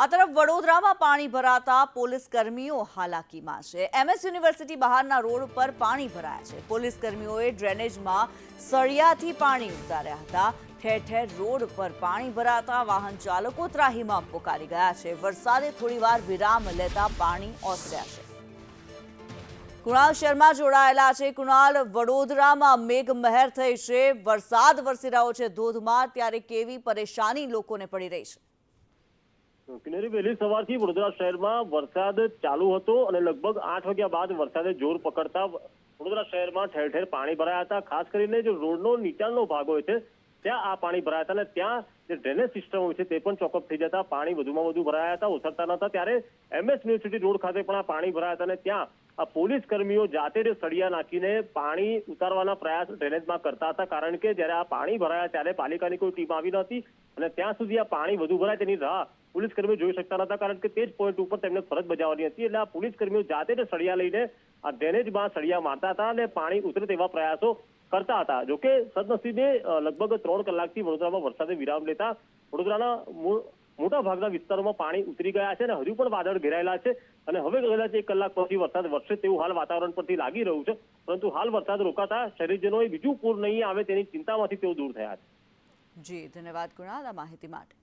આ તરફ વડોદરામાં પાણી ભરાતા પોલીસ કર્મીઓ હાલાકીમાં છે. એમએસ યુનિવર્સિટી બહારના રોડ પર પાણી ભરાયા છે. પોલીસ કર્મીઓએ ડ્રેનેજમાં સળિયાથી પાણી ઉતાર્યા હતા. ઠેર ઠેર રોડ પર પાણી ભરાતા વાહન ચાલકો ત્રાહીમાં પોકારી ગયા છે. વરસાદે થોડીવાર વિરામ લેતા પાણી ઓસર્યા છે. કુણાલ શર્મા જોડાયેલા છે. કુણાલ, વડોદરામાં મેઘ મહેર થઈ છે. વરસાદ વરસી રહ્યો છે ધોધમાર, ત્યારે કેવી પરેશાની લોકોને પડી રહી છે? કિનેરી વહેલી સવારથી વડોદરા શહેરમાં વરસાદ ચાલુ હતો અને લગભગ આઠ વાગ્યા બાદ વરસાદે જોર પકડતા વડોદરા શહેરમાં ઠેર ઠેર પાણી ભરાયા હતા. ખાસ કરીને જે રોડનો નીચાણનો ભાગ હોય છે ત્યાં આ પાણી ભરાયા હતા અને ત્યાં જે ડ્રેનેજ સિસ્ટમ હોય છે તે પણ ચોકઅપ થઈ જતા, પાણી વધુમાં વધુ ભરાયા હતા, ઓસરતા નહોતા. ત્યારે એમએસ યુનિવર્સિટી રોડ ખાતે પણ આ પાણી ભરાયા હતા અને ત્યાં પોલીસ કર્મીઓ જાતે સળિયા નાખીને પાણી ઉતારવાના પ્રયાસ ડ્રેનેજમાં કરતા હતા. કારણ કે જ્યારે આ પાણી ભરાયા ત્યારે પાલિકાની કોઈ ટીમ આવી નહોતી અને ત્યાં સુધી આ પાણી વધુ ભરાય તેની રાહ પોલીસ કર્મીઓ જોઈ શકતા નતા કારણ કે તે જ પોઈન્ટ ઉપર તેમને ફરજ બજાવવાની હતી. એટલે આ પોલીસ કર્મીઓ જાતે સળિયા લઈને આ ડ્રેનેજમાં સળિયા મારતા હતા અને પાણી ઉતરે તેવા પ્રયાસો કરતા હતા. જોકે સદનસીબે લગભગ ત્રણ કલાકથી વડોદરામાં વરસાદે વિરામ લેતા વડોદરાના મોટા ભાગના વિસ્તારોમાં પાણી ઉતરી ગયા છે અને હજુ પણ વાદળ ઘેરાયેલા છે અને હવે કદાચ એક કલાક પછી વરસાદ વરસે તેવું હાલ વાતાવરણ પરથી લાગી રહ્યું છે. પરંતુ હાલ વરસાદ રોકાતા શહેરીજનોએ બીજું પૂર નહીં આવે તેની ચિંતામાંથી તેઓ દૂર થયા છે. જી, ધન્યવાદ કુણાલ આ માહિતી માટે